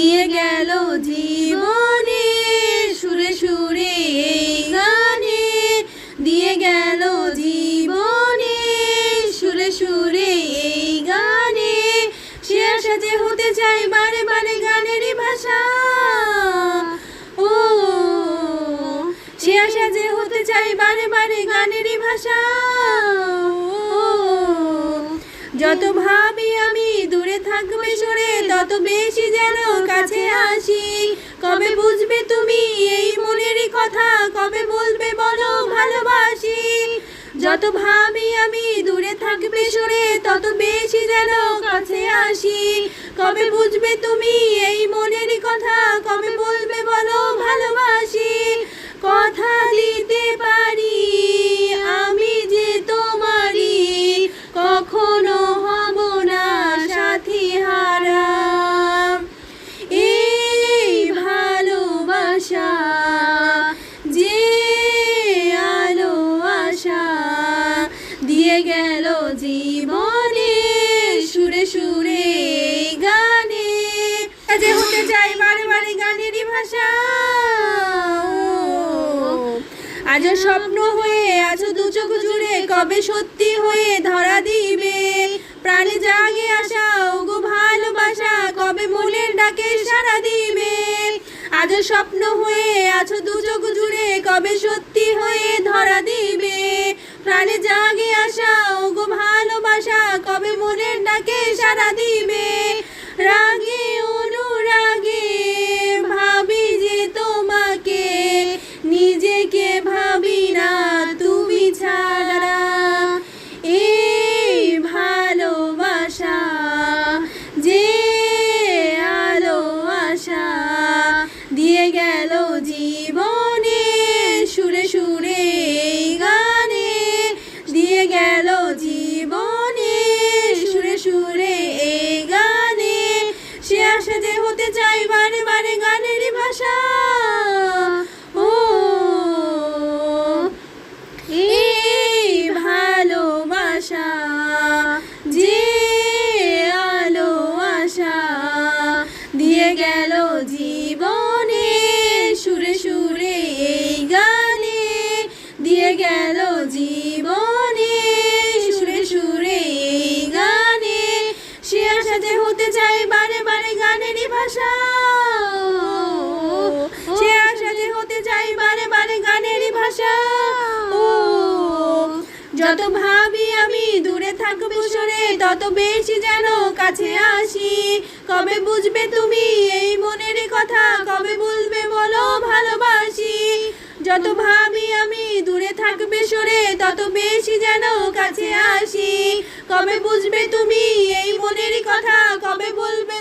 দিয়ে গেল জীবনে, সুরে সুরে এই গানে। দিয়ে গেল জীবনে, সুরে সুরে এই গানে। সে আশা যে হতে চাই বারে বারে গানেরই ভাষা। ও, সে আশা যে হতে চাই বারে বারে গানেরই ভাষা। ও, যত ভাব তত বেশি যেন কাছে আসি, কবে বুঝবে তুমি এই মনেরই কথা? কবে বলবে বলো ভালোবাসি? যত ভাবি আমি দূরে থাকবে সরে, তত বেশি যেন কাছে আসি। কবে বুঝবে তুমি এই মনেরই কথা? কবে বলবে বলো ভালোবাসি? দিয়ে গেল জীবনে, সুরে সুরে গানে। যে হতে চাই বারে বারে গানেরই ভাষা। আজ স্বপ্ন হয়ে আছো দু চোখ জুড়ে, কবে সত্যি হয়ে ধরা দিবে? প্রাণে জাগে আসা ওগো ভালোবাসা, কবে মনের ডাকে সারা দিবে? আজ স্বপ্ন হয়ে আছো দু চোখ জুড়ে, কবে সত্যি হয়ে ধরা দিবে? জাগে আসা গো ভালোবাসা কবে মনের ডাকে সারা গেল জীবনে, সুরে সুরে এই গানে। দিয়ে গেল জীবনে, সুরে সুরে এই গানে। সে আশা হতে চাই বারে বারে গানেরই ভাষা। সে আশা যে হতে চাই বারে বারে গানেরই ভাষা। যত ভাবি আমি দূরে থাকব সরে, তত বেশি যেন কাছে আসি। কবে বুঝবে তুমি এই মনের কথা? কবে বলবে বলো ভালোবাসি? যত ভাবি আমি দূরে থাকবে সরে, তত বেশি যেন কাছে আসি। কবে বুঝবে তুমি এই মনের কথা? কবে বলবে